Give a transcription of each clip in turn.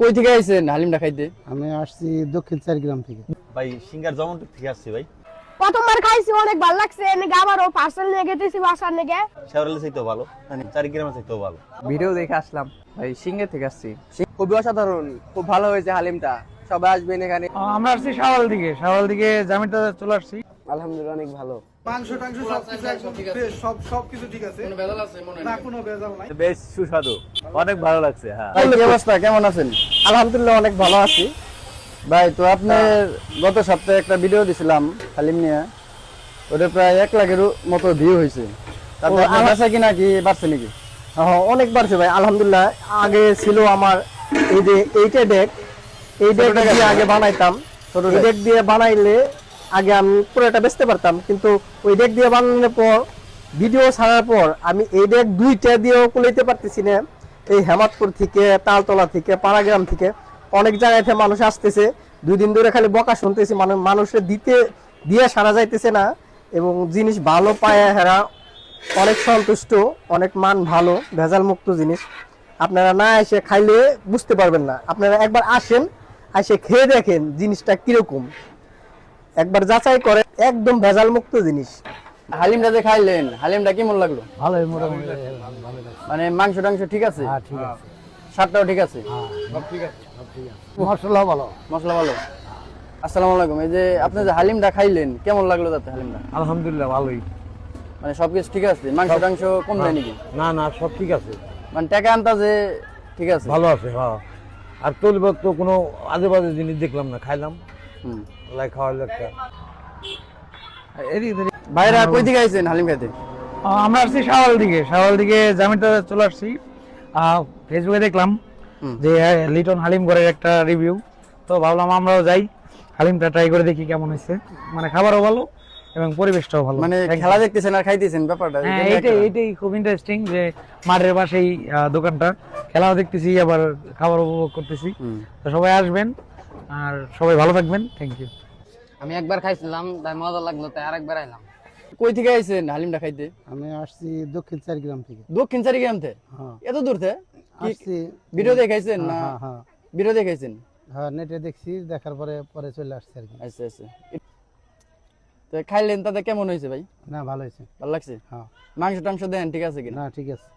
কই থেকে আইছেন? হালিমটা খাইতে আমি আসছি দক্ষিণ চারগ্রাম থেকে। ভাই সিঙ্গার জমন্ট থেকে আসছি ভাই। প্রথমবার খাইছি অনেক ভালো লাগছে। এনেকে আবারও পার্সেল নিয়ে গেতেছি বাসার নেগে শেওরালি চাইতেও ভালো চারি গ্রামে চাইতেও ভালো। ভিডিও দেখে আসলাম। ভাই সিঙ্গে থেকে আসছি। খুবই অসাধারণ খুব ভালো হয়েছে হালিমটা। সবাই আসবেন এখানে। আমরা আসছি শাওয়াল দিকে। শাওয়াল দিকে জামিনটা চলে আসছি। আলহামদুলিল্লাহ অনেক ভালো। মাংস টাংস সবকিছু সব সবকিছু ঠিক আছে। না কোনো ভেজাল নাই। বেশ সুস্বাদু। অনেক ভালো লাগছে হ্যাঁ। অবস্থা? কেমন আছেন? আলহামদুলিল্লাহ অনেক ভালো আছি। ভাই তো আপনার গত সপ্তাহে একটা ভিডিও দিছিলাম হালিম নিয়ে। ওটা প্রায় এক লাখের মতো ভিউ হয়েছে তারপর কি নাকি বাড়ছে নাকি? হ্যাঁ অনেক বাড়ছে ভাই আলহামদুলিল্লাহ। আগে ছিল আমার এই যে এইটা ডেক এই ডেক দিয়ে আগে বানাইতাম। ছোট ডেক দিয়ে বানাইলে আগে আমি পুরোটা বেচতে পারতাম, কিন্তু ওই ডেক দিয়ে বানানোর পর ভিডিও ছাড়ার পর আমি এই ডেক দুইটা দিয়েও কুলাইতে পারতেছি না। এই হেমাদপুর থেকে, তালতলা থেকে, পাড়াগ্রাম থেকে অনেক জায়গায় মানুষ আসতেছে। দুই দিন ধরে খালি বকা শুনতেছি মানে মানুষের দিতে, দিয়ে সারা যাইতেছে না। এবং জিনিস ভালো পায় হেরা অনেক সন্তুষ্ট, অনেক মান ভালো ভেজাল মুক্ত জিনিস। আপনারা না এসে খাইলে বুঝতে পারবেন না। আপনারা একবার আসেন, এসে খেয়ে দেখেন জিনিসটা কীরকম। একবার যাচাই করে একদম ভেজাল মুক্ত জিনিস। হালিমটা যে খাইলেন হালিমটা কেমন লাগল? ভালোই মোটামুটি। মানে মাংস টাংস ঠিক আছে? হ্যাঁ ঠিক আছে। স্বাদটাও ঠিক আছে? মশলা ভালো। মশলা ভালো। আসসালামু আলাইকুম। এই যে আপনি যে হালিমটা খাইলেন কেমন লাগল তাতে হালিমটা? আলহামদুলিল্লাহ ভালোই। মানে সবকিছু ঠিক আছে? মাংস টাংস কম দেয় নাকি? না না সব ঠিক আছে। মানে টাকা আনতাছে ঠিক আছে? ভালো আছে হ্যাঁ। আর তলিবাদ তো কোনো আজে বাজে জিনিস দেখলাম না খাইলাম। লাই খাওয়ার একটা এদিকে ভাইরা কই থেকে আইছেন হালিম খাইতে আমরা আসছি শাওয়াল দিকে। শাওয়াল দিকে জামিনটা চলে আসছি। ফেসবুকে দেখলাম যে লিটন হালিম ঘরের একটা রিভিউ তো ভাবলাম আমরাও যাই। হালিমটা ট্রাই করে দেখি কেমন হয়েছে মানে খাবারও ভালো এবং পরিবেশটাও ভালো। মানে খেলা দেখতেছেন আর খাইতেছেন ব্যাপারটা? হ্যাঁ এটাই এইটাই খুব ইন্টারেস্টিং যে মাঠের পাশেই দোকানটা। খেলাও দেখতেছি আবার খাবার উপভোগ করতেছি। তো সবাই আসবেন। আর সবাই ভালো থাকবেন। থ্যাংক ইউ আমি একবার খাইছিলাম তাই মজা লাগল তাই আরেকবার আইলাম। কই থেকে আইছেন হালিমটা খাইতে? আমি আসছি দক্ষিণ চারগ্রাম থেকে। দক্ষিণ চারি গ্রাম থেকে হ্যাঁ। এত দূর থেকে আসছি। ভিডিও দেখাইছেন না? হ্যাঁ হ্যাঁ। ভিডিও দেখাইছেন? হ্যাঁ নেটে দেখছি দেখার পরে পরে চলে আসছে আর কি। আচ্ছা আচ্ছা। তো খাইলেন তাতে কেমন হয়েছে ভাই? না ভালো হয়েছে। ভালো লাগছে? হ্যাঁ। মাংস টাংস দেন ঠিক আছে কি না ঠিক আছে।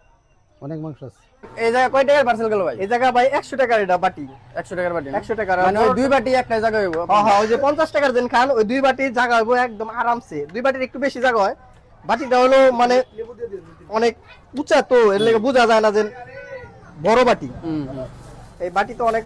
অনেক মাংস আছে। এই জায়গা কয় টাকার পার্সেল গেল ভাই? এই জায়গা ভাই একশো টাকার এটা বাটি। একশো টাকার বাটি একশো টাকার। মানে ওই দুই বাটি একটা জায়গা হইব? হ্যাঁ হ্যাঁ ওই যে পঞ্চাশ টাকার দেন খান ওই দুই বাটির জায়গা হইব একদম আরামসে। দুই বাটির একটু বেশি জায়গা হয়। বাটিটা হলো মানে অনেক উঁচা তো এর লেগে বোঝা যায় না যে বড় বাটি। এই বাটি তো অনেক